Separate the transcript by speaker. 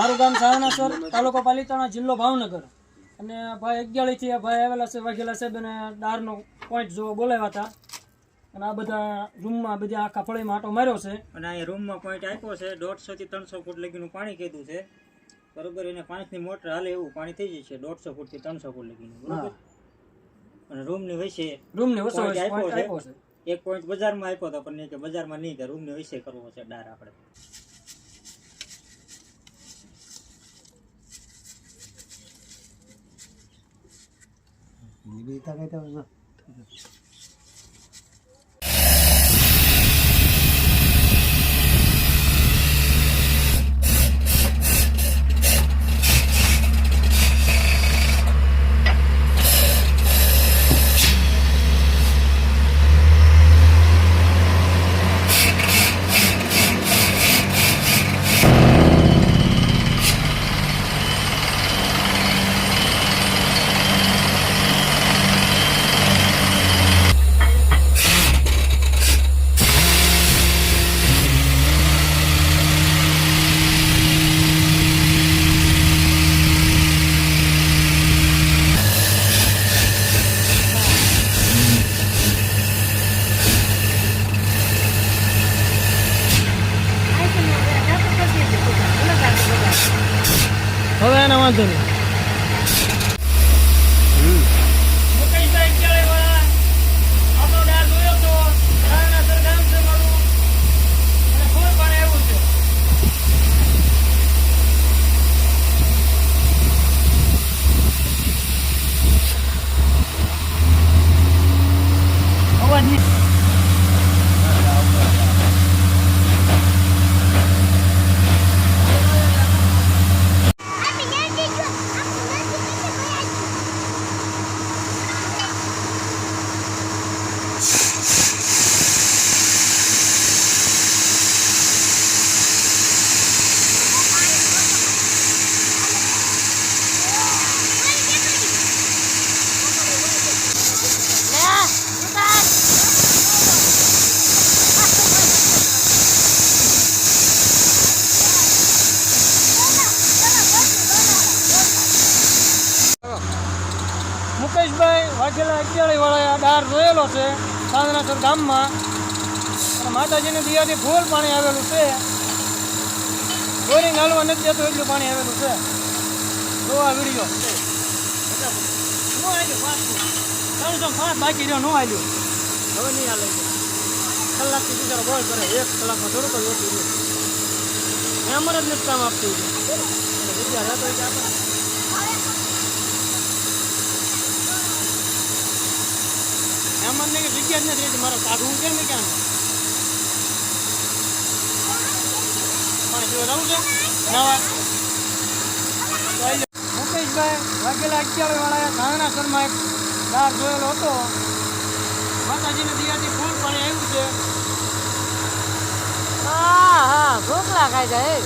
Speaker 1: મારું ગામ સાવનાસર તાલુકો પાલિતાણા જિલ્લો ભાવનગર. અને ભાઈ અગિયાળીથી ભાઈ આવેલા છે વાઘેલા સાહેબ અને દારનો પોઈન્ટ જોવા બોલાવ્યા હતા. અને આ બધા રૂમમાં બધા આખા ફળીમાં આટો માર્યો છે.
Speaker 2: અને અહીંયા રૂમમાં પોઈન્ટ આપ્યો છે દોઢસો થી ત્રણસો ફૂટ લગીનું પાણી કીધું છે. બરોબર એને પાંચની મોટર હાલે એવું પાણી થઈ જશે દોઢસો ફૂટથી ત્રણસો ફૂટ લગીનું બરોબર? અને રૂમની વચ્ચે
Speaker 1: રૂમની વસો
Speaker 2: આપ્યો છે.
Speaker 1: છે.
Speaker 2: એક પોઈન્ટ બજારમાં આપ્યો હતો પણ નહીં કે બજારમાં નહીં કે રૂમની વચ્ચે કરવો છે ડાર આપણે.
Speaker 1: હવે એના વાંધો નહીં મુકેશભાઈ અગિયાળીવાળા, આપણો ડાર જોયો તો, સાવનાસર ગામ છે મારું. અને ફૂલ પાણી આવ્યું છે. અવાજ નહીં મુકેશભાઈ વાઘેલા અગિયારી આ ડાર જોયેલો છે સાંદનાસર ગામમાં. અને માતાજીની દિયાથી ફૂલ પાણી આવેલું છે. બોરિંગ હાલવા નથી જતું એટલું પાણી આવેલું છે. જો આ વીડિયો. ત્રણસો પાંચ બાકી રહ્યો, નો આવ્યું હવે નહીં હાલે કલાકથી બિચારો બોલ કરે, એક કલાકમાં થોડુંક જ ઓછું રહ્યું એમ જ નથી કામ આપતું. વિચાર હતો કે જગ્યા જ નથી મારે કાઢવું કેમ ને ક્યાં. મુકેશભાઈ, વાઘેલા અગિયાર વાળા ધાંગણા શર્મા એક દાર જોયેલો હતો. માતાજીને દિયાથી ફૂલ પાણી આવ્યું છે.
Speaker 3: હા હા ભૂખ લાગાઈ જાય.